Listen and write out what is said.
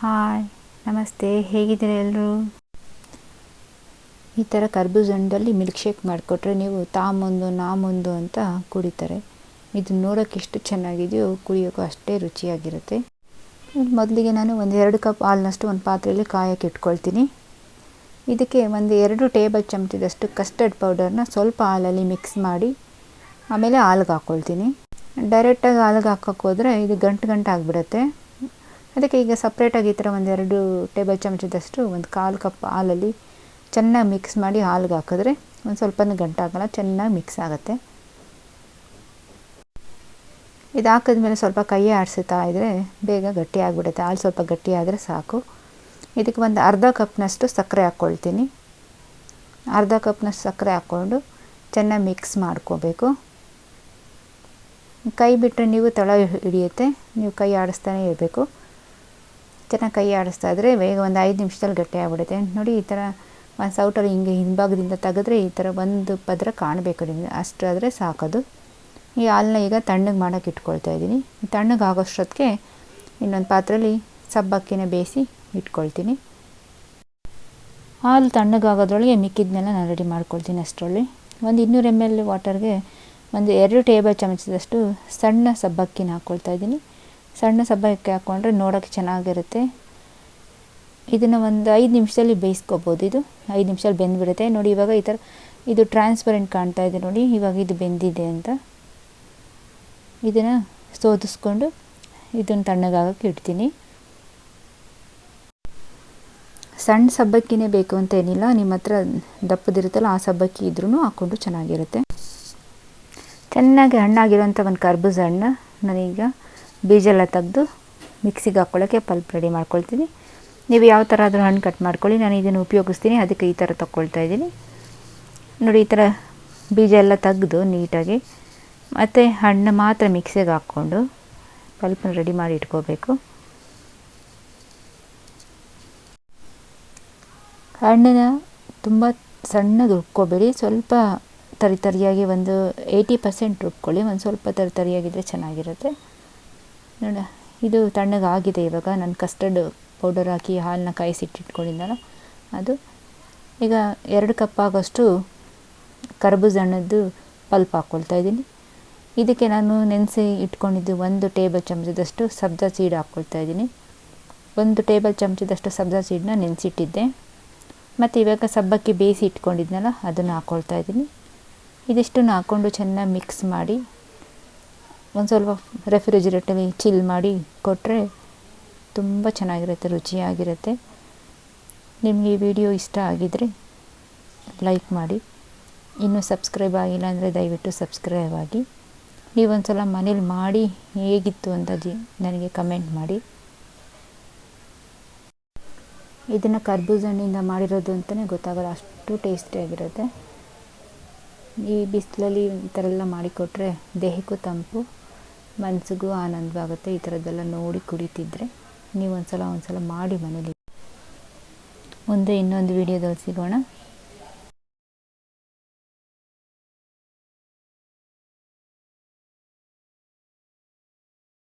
Hi, ನಮಸ್ತೆ, ಹೇಗಿದ್ದೀರಾ ಎಲ್ಲರೂ ಈ ಥರ ಕರ್ಬೂಜ ಹಣ್ಣಲ್ಲಿ ಮಿಲ್ಕ್ ಶೇಕ್ ಮಾಡಿಕೊಟ್ರೆ ನೀವು ತಾಮೊಂದು, ನಾಮೊಂದು ಅಂತ ಕುಡಿತಾರೆ. ಇದು ನೋಡೋಕೆ ಎಷ್ಟು ಚೆನ್ನಾಗಿದೆಯೋ ಕುಡಿಯೋಕ್ಕೂ ಅಷ್ಟೇ ರುಚಿಯಾಗಿರುತ್ತೆ. ಮೊದಲಿಗೆ ನಾನು ಒಂದು ಎರಡು ಕಪ್ ಹಾಲಿನಷ್ಟು ಒಂದು ಪಾತ್ರೆಯಲ್ಲಿ ಕಾಯಕ್ಕೆ ಇಟ್ಕೊಳ್ತೀನಿ. ಇದಕ್ಕೆ ಒಂದು ಎರಡು ಟೇಬಲ್ ಚಮಚದಷ್ಟು ಕಸ್ಟರ್ಡ್ ಪೌಡರ್ನ ಸ್ವಲ್ಪ ಹಾಲಲ್ಲಿ ಮಿಕ್ಸ್ ಮಾಡಿ, ಆಮೇಲೆ ಹಾಲ್ಗೆ ಹಾಕ್ಕೊಳ್ತೀನಿ ಡೈರೆಕ್ಟಾಗಿ ಹಾಲ್ಗೆ ಹಾಕೋಕ್ಕೋದ್ರೆ ಇದು ಗಂಟು ಗಂಟು ಆಗಿಬಿಡುತ್ತೆ. ಅದಕ್ಕೆ ಈಗ ಸಪ್ರೇಟಾಗಿ ಈ ಥರ ಒಂದೆರಡು ಟೇಬಲ್ ಚಮಚದಷ್ಟು ಒಂದು ಕಾಲು ಕಪ್ ಹಾಲಲ್ಲಿ ಚೆನ್ನಾಗಿ ಮಿಕ್ಸ್ ಮಾಡಿ ಹಾಲ್ಗೆ ಹಾಕಿದ್ರೆ ಒಂದು ಸ್ವಲ್ಪನೂ ಗಂಟಾಗಲ್ಲ ಚೆನ್ನಾಗಿ ಮಿಕ್ಸ್ ಆಗುತ್ತೆ. ಇದು ಹಾಕಿದ್ಮೇಲೆ ಸ್ವಲ್ಪ ಕೈಯೇ ಆಡಿಸ್ತಾ ಇದ್ದರೆ ಬೇಗ ಗಟ್ಟಿ ಆಗಿಬಿಡುತ್ತೆ. ಹಾಲು ಸ್ವಲ್ಪ ಗಟ್ಟಿ ಆದರೆ ಸಾಕು. ಇದಕ್ಕೆ ಒಂದು ಅರ್ಧ ಕಪ್ನಷ್ಟು ಸಕ್ಕರೆ ಹಾಕ್ಕೊಳ್ತೀನಿ ಅರ್ಧ ಕಪ್ನಷ್ಟು ಸಕ್ಕರೆ ಹಾಕ್ಕೊಂಡು ಚೆನ್ನಾಗಿ ಮಿಕ್ಸ್ ಮಾಡ್ಕೋಬೇಕು. ಕೈ ಬಿಟ್ಟರೆ ನೀವು ತಳ ಹಿಡಿಯುತ್ತೆ. ನೀವು ಕೈ ಆಡಿಸ್ತಾನೆ ಇರಬೇಕು. ಚೆನ್ನಾಗಿ ಕೈ ಆಡಿಸ್ತಾ ಇದ್ದರೆ ಬೇಗ ಒಂದು ಐದು ನಿಮಿಷದಲ್ಲಿ ಗಟ್ಟಿ ಆಗ್ಬಿಡುತ್ತೆ. ನೋಡಿ ಈ ಥರ ಒಂದು ಸೌಟಲ್ಲಿ ಹಿಂಗೆ ಹಿಂಭಾಗದಿಂದ ತೆಗೆದ್ರೆ ಈ ಥರ ಒಂದು ಪದರ ಕಾಣಬೇಕು ನಿಮಗೆ. ಅಷ್ಟಾದರೆ ಸಾಕೋದು. ಈ ಹಾಲನ್ನ ಈಗ ತಣ್ಣಗೆ ಮಾಡೋಕ್ಕೆ ಇಟ್ಕೊಳ್ತಾ ಇದ್ದೀನಿ. ತಣ್ಣಗೆ ಆಗೋಷ್ಟೊತ್ತಿಗೆ ಇನ್ನೊಂದು ಪಾತ್ರೆಯಲ್ಲಿ ಸಬ್ಬಕ್ಕಿನ ಬೇಯಿಸಿ ಇಟ್ಕೊಳ್ತೀನಿ. ಹಾಲು ತಣ್ಣಗಾಗೋದ್ರೊಳಗೆ ಮಿಕ್ಕಿದ್ನೆಲ್ಲ ನಾನು ರೆಡಿ ಮಾಡ್ಕೊಳ್ತೀನಿ ಅಷ್ಟರಲ್ಲಿ. ಒಂದು ಇನ್ನೂರು ಎಂ ಎಲ್ ವಾಟರ್ಗೆ ಒಂದು ಎರಡು ಟೇಬಲ್ ಚಮಚದಷ್ಟು ಸಣ್ಣ ಸಬ್ಬಕ್ಕಿನ ಹಾಕ್ಕೊಳ್ತಾ ಇದ್ದೀನಿ. ಸಣ್ಣ ಸಬ್ಬಕ್ಕಿ ಹಾಕ್ಕೊಂಡ್ರೆ ನೋಡೋಕ್ಕೆ ಚೆನ್ನಾಗಿರುತ್ತೆ. ಇದನ್ನು ಒಂದು ಐದು ನಿಮಿಷದಲ್ಲಿ ಬೇಯಿಸ್ಕೋಬೋದು ಇದು. ಐದು ನಿಮಿಷದಲ್ಲಿ ಬೆಂದ್ಬಿಡುತ್ತೆ. ನೋಡಿ, ಇವಾಗ ಈ ಥರ ಇದು ಟ್ರಾನ್ಸ್ಪರೆಂಟ್ ಕಾಣ್ತಾ ಇದೆ ನೋಡಿ. ಇವಾಗ ಇದು ಬೆಂದಿದೆ ಅಂತ. ಇದನ್ನು ಸೋದಿಸ್ಕೊಂಡು ಇದನ್ನು ತಣ್ಣಗಾಗಕ್ಕೆ ಇಡ್ತೀನಿ. ಸಣ್ಣ ಸಬ್ಬಕ್ಕಿನೇ ಬೇಕು ಅಂತ ಏನಿಲ್ಲ. ನಿಮ್ಮ ಹತ್ರ ದಪ್ಪದಿರುತ್ತಲ್ಲ, ಆ ಸಬ್ಬಕ್ಕಿ ಇದ್ರೂ ಹಾಕ್ಕೊಂಡು ಚೆನ್ನಾಗಿರುತ್ತೆ. ಚೆನ್ನಾಗಿ ಹಣ್ಣಾಗಿರೋಂಥ ಒಂದು ಕರ್ಬೂಜ ಹಣ್ಣು. ನಾನೀಗ ಬೀಜ ಎಲ್ಲ ತೆಗೆದು ಮಿಕ್ಸಿಗೆ ಹಾಕ್ಕೊಳ್ಳೋಕ್ಕೆ ಪಲ್ಪ್ ರೆಡಿ ಮಾಡ್ಕೊಳ್ತೀನಿ. ನೀವು ಯಾವ ಥರ ಆದರೂ ಹಣ್ಣು ಕಟ್ ಮಾಡ್ಕೊಳ್ಳಿ, ನಾನು ಇದನ್ನು ಉಪಯೋಗಿಸ್ತೀನಿ, ಅದಕ್ಕೆ ಈ ಥರ ತೊಗೊಳ್ತಾ ಇದ್ದೀನಿ. ನೋಡಿ, ಈ ಥರ ಬೀಜ ಎಲ್ಲ ತೆಗೆದು ನೀಟಾಗಿ ಮತ್ತು ಹಣ್ಣು ಮಾತ್ರ ಮಿಕ್ಸಿಗೆ ಹಾಕ್ಕೊಂಡು ಪಲ್ಪನ್ನು ರೆಡಿ ಮಾಡಿ ಇಟ್ಕೋಬೇಕು. ಹಣ್ಣನ್ನ ತುಂಬ ಸಣ್ಣದು ರುಬ್ಕೋಬೇಡಿ ಸ್ವಲ್ಪ ತರಿತರಿಯಾಗಿ ಒಂದು ಏಯ್ಟಿ ಪರ್ಸೆಂಟ್ ರುಬ್ಕೊಳ್ಳಿ ಒಂದು ಸ್ವಲ್ಪ ತರಿತರಿಯಾಗಿದ್ದರೆ ಚೆನ್ನಾಗಿರುತ್ತೆ. ನೋಡ, ಇದು ತಣ್ಣಗಾಗಿದೆ ಇವಾಗ. ನಾನು ಕಸ್ಟರ್ಡ್ ಪೌಡರ್ ಹಾಕಿ ಹಾಲನ್ನ ಕಾಯಿಸಿಟ್ಟಿಟ್ಕೊಂಡಿದ್ದಲ್ಲ ಅದು ಈಗ ಎರಡು ಕಪ್ ಆಗೋಷ್ಟು ಕರ್ಬೂಜ ಹಣ್ಣದ್ದು ಪಲ್ಪ್ ಹಾಕ್ಕೊಳ್ತಾ ಇದ್ದೀನಿ. ಇದಕ್ಕೆ ನಾನು ನೆನೆಸಿ ಇಟ್ಕೊಂಡಿದ್ದು ಒಂದು ಟೇಬಲ್ ಚಮಚದಷ್ಟು ಸಬ್ಜಾ ಸೀಡ್ ಹಾಕ್ಕೊಳ್ತಾ ಇದ್ದೀನಿ. ಒಂದು ಟೇಬಲ್ ಚಮಚದಷ್ಟು ಸಬ್ಜಾ ಸೀಡನ್ನ ನೆನೆಸಿಟ್ಟಿದ್ದೆ. ಮತ್ತು ಇವಾಗ ಸಬ್ಬಕ್ಕಿ ಬೇಯಿಸಿ ಇಟ್ಕೊಂಡಿದ್ನಲ್ಲ, ಅದನ್ನು ಹಾಕ್ಕೊಳ್ತಾ ಇದ್ದೀನಿ. ಇದಿಷ್ಟನ್ನು ಹಾಕ್ಕೊಂಡು ಚೆನ್ನಾಗಿ ಮಿಕ್ಸ್ ಮಾಡಿ ಒಂದು ಸ್ವಲ್ಪ ರೆಫ್ರಿಜಿರೇಟಲ್ಲಿ ಚಿಲ್ ಮಾಡಿ ಕೊಟ್ಟರೆ ತುಂಬ ಚೆನ್ನಾಗಿರುತ್ತೆ, ರುಚಿಯಾಗಿರುತ್ತೆ. ನಿಮಗೆ ಈ ವಿಡಿಯೋ ಇಷ್ಟ ಆಗಿದರೆ ಲೈಕ್ ಮಾಡಿ. ಇನ್ನೂ ಸಬ್ಸ್ಕ್ರೈಬ್ ಆಗಿಲ್ಲ ಅಂದರೆ ದಯವಿಟ್ಟು ಸಬ್ಸ್ಕ್ರೈಬ್ ಆಗಿ. ನೀವೊಂದು ಸಲ ಮನೇಲಿ ಮಾಡಿ ಹೇಗಿತ್ತು ಅಂತ ಜಿ, ನನಗೆ ಕಮೆಂಟ್ ಮಾಡಿ. ಇದನ್ನು ಕರ್ಬೂಜ ಹಣ್ಣಿಂದ ಮಾಡಿರೋದು ಅಂತಲೇ ಗೊತ್ತಾಗಲ್ಲ, ಅಷ್ಟು ಟೇಸ್ಟಿಯಾಗಿರುತ್ತೆ ಈ ಬಿಸಿಲಲ್ಲಿ ಈ ಥರ ಎಲ್ಲ ಮಾಡಿಕೊಟ್ರೆ ದೇಹಕ್ಕೂ ತಂಪು. ಮನಸ್ಸಿಗೂ ಆನಂದವಾಗುತ್ತೆ ಈ ಥರದ್ದೆಲ್ಲ ನೋಡಿ ಕುಡಿತಿದ್ರೆ ನೀವು ಒಂದು ಸಲ ಒಂದು ಸಲ ಮಾಡಿ ಮನೇಲಿ. ಮುಂದೆ ಇನ್ನೊಂದು ವಿಡಿಯೋದಲ್ಲಿ ಸಿಗೋಣ.